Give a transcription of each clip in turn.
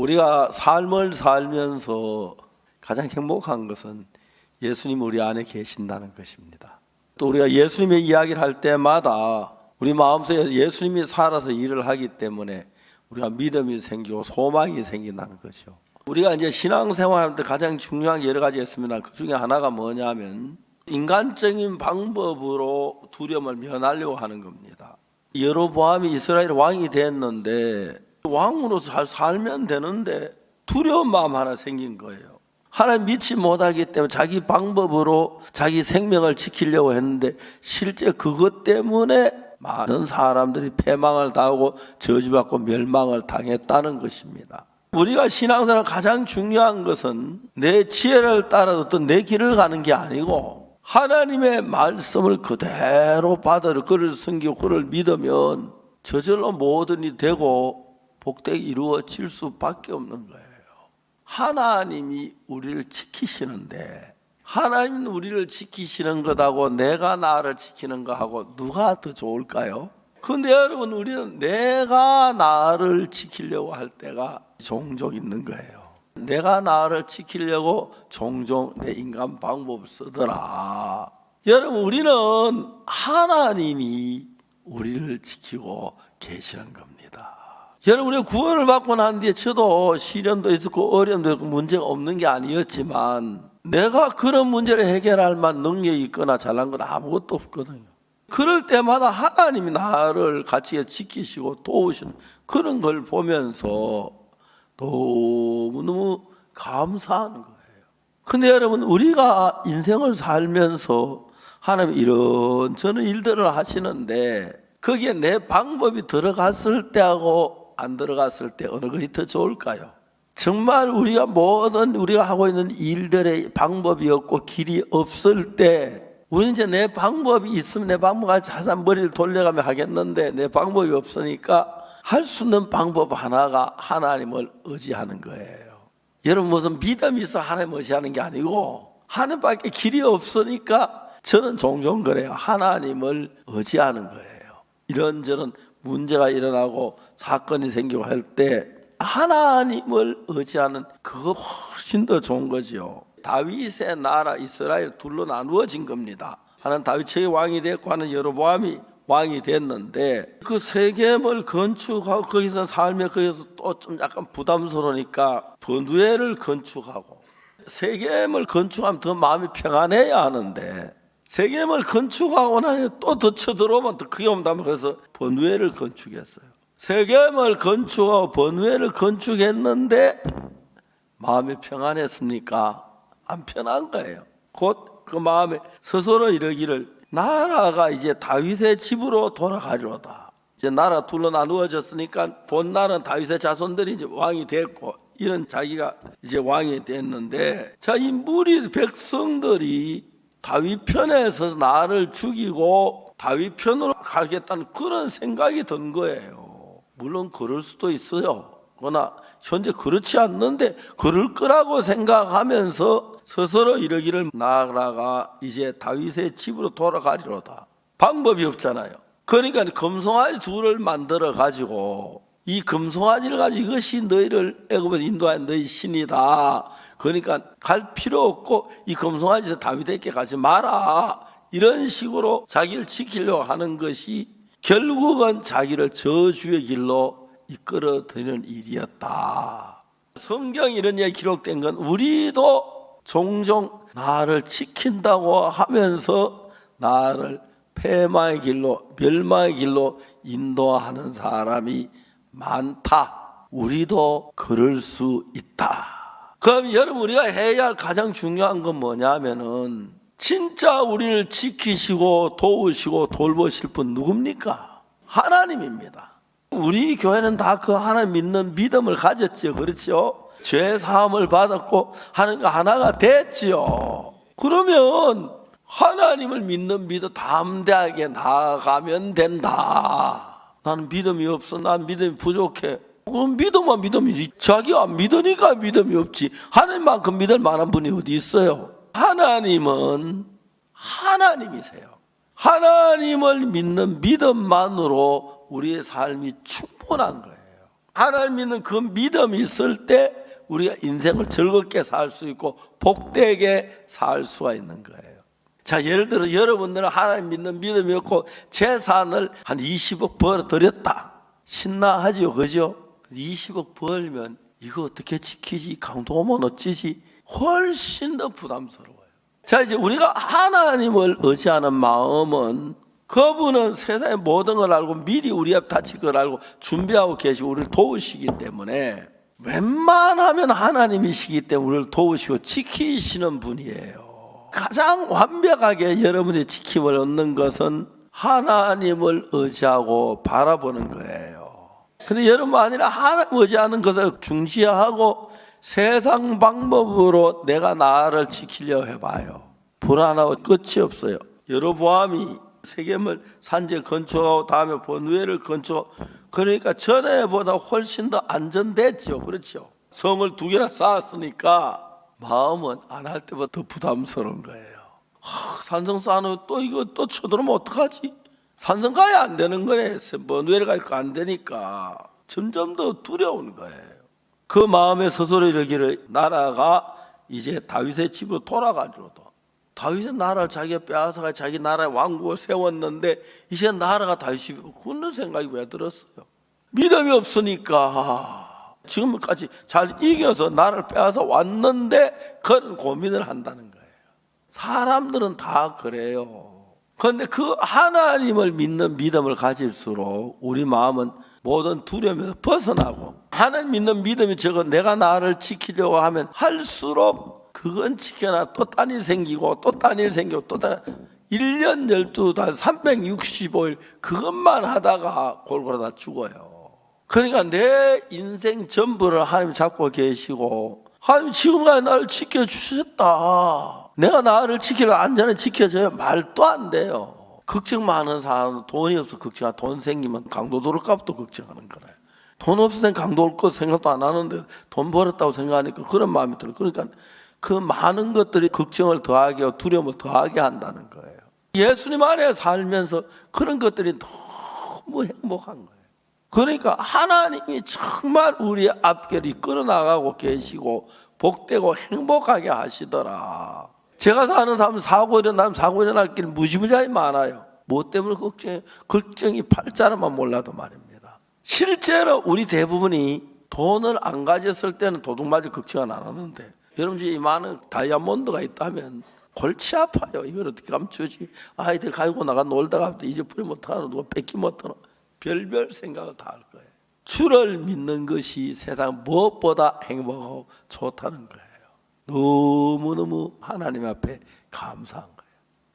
우리가 삶을 살면서 가장 행복한 것은 예수님 우리 안에 계신다는 것입니다. 또 우리가 예수님의 이야기를 할 때마다 우리 마음속에 예수님이 살아서 일을 하기 때문에 우리가 믿음이 생기고 소망이 생긴다는 거죠. 우리가 이제 신앙생활할 때 가장 중요한 게 여러 가지가 있습니다. 그 중에 하나가 뭐냐면 인간적인 방법으로 두려움을 면하려고 하는 겁니다. 여로보암이 이스라엘 왕이 됐는데 왕으로서 잘 살면 되는데 두려운 마음 하나 생긴 거예요. 하나님 믿지 못하기 때문에 자기 방법으로 자기 생명을 지키려고 했는데 실제 그것 때문에 많은 사람들이 패망을 당하고 저주받고 멸망을 당했다는 것입니다. 우리가 신앙생활 가장 중요한 것은 내 지혜를 따라 어떤 내 길을 가는 게 아니고 하나님의 말씀을 그대로 받아를 그를 숨기고 그를 믿으면 저절로 모든 일이 되고 복되게 이루어질 수밖에 없는 거예요. 하나님이 우리를 지키시는데 하나님 우리를 지키시는 것하고 내가 나를 지키는 것하고 누가 더 좋을까요? 근데 여러분 우리는 내가 나를 지키려고 할 때가 종종 있는 거예요. 내가 나를 지키려고 종종 내 인간 방법을 쓰더라. 여러분 우리는 하나님이 우리를 지키고 계시는 겁니다. 여러분 우리 구원을 받고 난 뒤에 저도 시련도 있었고 어려움도 있고 문제가 없는 게 아니었지만 내가 그런 문제를 해결할 만 능력이 있거나 잘난 건 아무것도 없거든요. 그럴 때마다 하나님이 나를 같이 지키시고 도우시는 그런 걸 보면서 너무너무 감사하는 거예요. 근데 여러분, 우리가 인생을 살면서 하나님 이런 저런 일들을 하시는데 거기에 내 방법이 들어갔을 때하고 안 들어갔을 때 어느 것이 더 좋을까요? 정말 우리가 모든 우리가 하고 있는 일들의 방법이 없고 길이 없을 때 우리 이제 내 방법이 있으면 내 방법을 자산 머리를 돌려가며 하겠는데 내 방법이 없으니까 할 수 있는 방법 하나가 하나님을 의지하는 거예요. 여러분 무슨 믿음이 있어 하나님 의지하는 게 아니고 하나님밖에 길이 없으니까 저는 종종 그래요. 하나님을 의지하는 거예요. 이런저런 문제가 일어나고 사건이 생기고 할 때 하나님을 의지하는 그거 훨씬 더 좋은 거지요. 다윗의 나라 이스라엘 둘로 나누어진 겁니다. 하나는 다윗의 왕이 됐고 하나는 여로보암이 왕이 됐는데 그 세겜을 건축하고 거기서 삶에 거기서 또 좀 약간 부담스러우니까 번두회를 건축하고 세겜을 건축하면 더 마음이 평안해야 하는데 세겜을 건축하고 나니 또더 쳐들어오면 더 크게 온다면 그래서 번두회를 건축했어요. 세겜을 건축하고 번두회를 건축했는데 마음이 평안했습니까? 안 편한 거예요. 곧 그 마음에 스스로 이러기를 나라가 이제 다윗의 집으로 돌아가리로다. 이제 나라 둘로 나누어졌으니까 본 나라는 다윗의 자손들이 이제 왕이 됐고 이런 자기가 이제 왕이 됐는데 자 이 무리 백성들이 다윗 편에 서서 나를 죽이고 다윗 편으로 가겠다는 그런 생각이 든 거예요. 물론 그럴 수도 있어요. 그러나 현재 그렇지 않는데 그럴 거라고 생각하면서 스스로 이러기를 나라가 이제 다윗의 집으로 돌아가리로다. 방법이 없잖아요. 그러니까 금송아지 둘을 만들어 가지고 이 금송아지를 가지고 이것이 너희를 애굽에 인도한 너희 신이다. 그러니까 갈 필요 없고 이 금송아지에서 다윗에게 가지 마라. 이런 식으로 자기를 지키려고 하는 것이 결국은 자기를 저주의 길로 이끌어드리는 일이었다. 성경 이런 얘기 기록된 건 우리도 종종 나를 지킨다고 하면서 나를 폐마의 길로 멸망의 길로 인도하는 사람이 많다. 우리도 그럴 수 있다. 그럼 여러분 우리가 해야 할 가장 중요한 건 뭐냐면은 진짜 우리를 지키시고 도우시고 돌보실 분 누굽니까? 하나님입니다. 우리 교회는 다 그 하나님 믿는 믿음을 가졌지요. 그렇죠? 죄 사함을 받았고 하나님과 하나가 됐지요. 그러면 하나님을 믿는 믿음 담대하게 나아가면 된다. 나는 믿음이 없어. 난 믿음이 부족해. 그럼 믿음만 믿음이지. 자기가 안 믿으니까 믿음이 없지. 하나님만큼 믿을 만한 분이 어디 있어요? 하나님은 하나님이세요. 하나님을 믿는 믿음만으로 우리의 삶이 충분한 거예요. 하나님 믿는 그 믿음이 있을 때 우리가 인생을 즐겁게 살 수 있고 복되게 살 수가 있는 거예요. 자, 예를 들어 여러분들은 하나님 믿는 믿음이 없고 재산을 한 20억 벌어 들였다. 신나하지요, 그죠? 20억 벌면 이거 어떻게 지키지? 강도 오면 어찌지? 훨씬 더 부담스러워요. 자, 이제 우리가 하나님을 의지하는 마음은 그분은 세상의 모든 걸 알고 미리 우리 앞 다칠 걸 알고 준비하고 계시고 우리를 도우시기 때문에 웬만하면 하나님이시기 때문에 우리를 도우시고 지키시는 분이에요. 가장 완벽하게 여러분이 지킴을 얻는 것은 하나님을 의지하고 바라보는 거예요. 근데 여러분 아니라 하나님 의지하는 것을 중시하고 세상 방법으로 내가 나를 지키려 해봐요. 불안하고 끝이 없어요. 여로보암이 세겜을 산지에 건축하고 다음에 번뇌를 건축하고 그러니까 전에보다 훨씬 더 안전됐죠. 그렇죠. 성을 두 개나 쌓았으니까 마음은 안할더 부담스러운 거예요. 하, 산성 쌓으면 또 이거 또 쳐들어오면 어떡하지? 산성 가야 안 되는 거네. 번뇌를 가니까 안 되니까 점점 더 두려운 거예요. 그 마음에 스스로 이르기를 나라가 이제 다윗의 집으로 돌아가지로도 다윗의 나라를 자기가 빼앗아가 자기 나라의 왕국을 세웠는데 이제 나라가 다윗이 그런 생각이 왜 들었어요? 믿음이 없으니까 지금까지 잘 이겨서 나라를 빼앗아 왔는데 그런 고민을 한다는 거예요. 사람들은 다 그래요. 그런데 그 하나님을 믿는 믿음을 가질수록 우리 마음은 모든 두려움에서 벗어나고 하나님 믿는 믿음이 저거 내가 나를 지키려고 하면 할수록 그건 지켜나 또딴 일 생기고 또 딴 일 생기고 또 딴 1년 12달 365일 그것만 하다가 골고루 다 죽어요. 그러니까 내 인생 전부를 하나님 잡고 계시고 하나님 지금까지 나를 지켜주셨다. 내가 나를 지키려 안전에 지켜줘야 말도 안 돼요. 걱정 많은 사람은 돈이 없어 걱정하 돈 생기면 강도 들을까부터 걱정하는 거래요. 돈 없으면 강도 올 것 생각도 안 하는데 돈 벌었다고 생각하니까 그런 마음이 들어요. 그러니까 그 많은 것들이 걱정을 더하게 하고 두려움을 더하게 한다는 거예요. 예수님 안에 살면서 그런 것들이 너무 행복한 거예요. 그러니까 하나님이 정말 우리의 앞길 이 끌어 나가고 계시고 복되고 행복하게 하시더라. 제가 사는 삶은 사고 일어나면 사고 일어날 길 무지무지하게 많아요. 뭐 때문에 걱정해? 걱정이 팔자로만 몰라도 말입니다. 실제로 우리 대부분이 돈을 안 가졌을 때는 도둑맞을 걱정은 안 하는데 여러분 집에 많은 다이아몬드가 있다면 골치 아파요. 이걸 어떻게 감추지? 아이들 가지고 나가 놀다가 잊어버리 못하는 누가 뺏기 못하는 별별 생각을 다 할 거예요. 주를 믿는 것이 세상 무엇보다 행복하고 좋다는 거예요. 너무너무 하나님 앞에 감사한 거예요.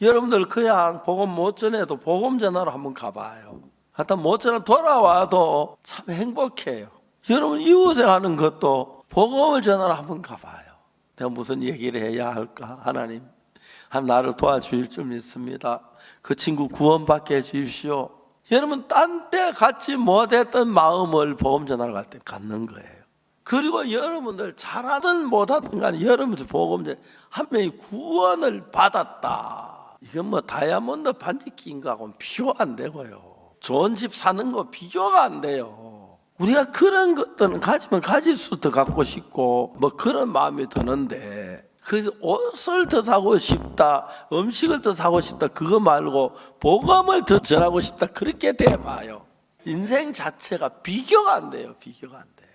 여러분들 그냥 복음 못 전해도 복음 전하러 한번 가봐요. 하여튼 못 전하 돌아와도 참 행복해요. 여러분 이웃에 하는 것도 복음을 전하러 한번 가봐요. 내가 무슨 얘기를 해야 할까? 하나님, 한 나를 도와주실 줄 믿습니다. 그 친구 구원받게 해주십시오. 여러분, 딴때 갖지 못했던 마음을 복음 전하러 갈때 갖는 거예요. 그리고 여러분들 잘하든 못하든 간에 여러분들 복음 전한 명이 구원을 받았다. 이건 뭐 다이아몬드 반지 낀 거하고는 비교가 안 되고요. 좋은 집 사는 거 비교가 안 돼요. 우리가 그런 것들은 가지면 가질수록 더 갖고 싶고 뭐 그런 마음이 드는데 그래서 옷을 더 사고 싶다 음식을 더 사고 싶다 그거 말고 복음을 더 전하고 싶다 그렇게 돼봐요. 인생 자체가 비교가 안 돼요 비교가 안 돼요.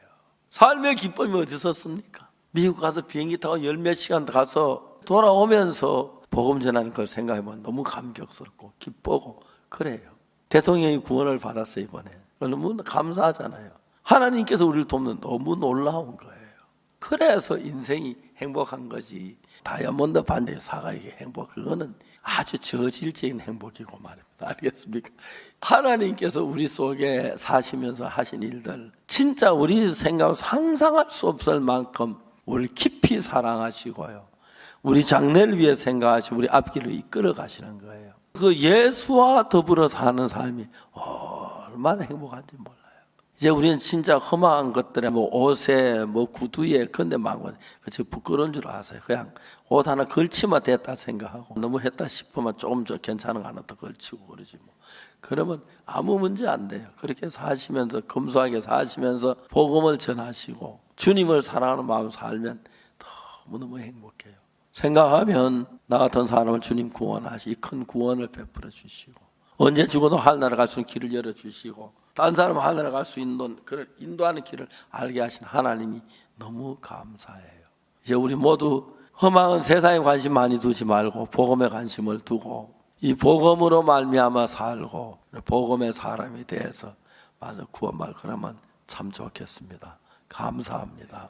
삶의 기쁨이 어디서 씁니까? 미국 가서 비행기 타고 열 몇 시간 가서 돌아오면서 복음 전하는 걸 생각해보면 너무 감격스럽고 기쁘고 그래요. 대통령이 구원을 받았어요 이번에. 너무 감사하잖아요. 하나님께서 우리를 돕는 너무 놀라운 거예요. 그래서 인생이 행복한 거지. 다이아몬드 반대 사가에게 행복 그거는 아주 저질적인 행복이고 말입니다. 알겠습니까? 하나님께서 우리 속에 사시면서 하신 일들 진짜 우리 생각 상상할 수 없을 만큼 우리 깊이 사랑하시고요. 우리 장래를 위해 생각하시고 우리 앞길을 이끌어 가시는 거예요. 그 예수와 더불어 사는 삶이 얼마나 행복한지 몰라요. 이제 우리는 진짜 험한 것들에 뭐 옷에 뭐 구두에 근데 많고 그저 부끄러운 줄 아세요. 그냥 옷 하나 걸치면 됐다 생각하고 너무 했다 싶으면 조금 더 괜찮은 거 하나 더 걸치고 그러지 뭐. 그러면 아무 문제 안 돼요. 그렇게 사시면서 검소하게 사시면서 복음을 전하시고 주님을 사랑하는 마음 살면 너무너무 행복해요. 생각하면 나 같은 사람을 주님 구원하시, 이큰 구원을 베풀어 주시고 언제 죽어도 하늘 나라 갈 수 있는 길을 열어 주시고 딴 사람 하늘나라 갈수 있는 그런 인도하는 길을 알게 하신 하나님이 너무 감사해요. 이제 우리 모두 허망은 세상에 관심 많이 두지 말고 복음에 관심을 두고 이 복음으로 말미암아 살고 복음의 사람이 돼서 맞아 구원받 그러면 참 좋겠습니다. 감사합니다.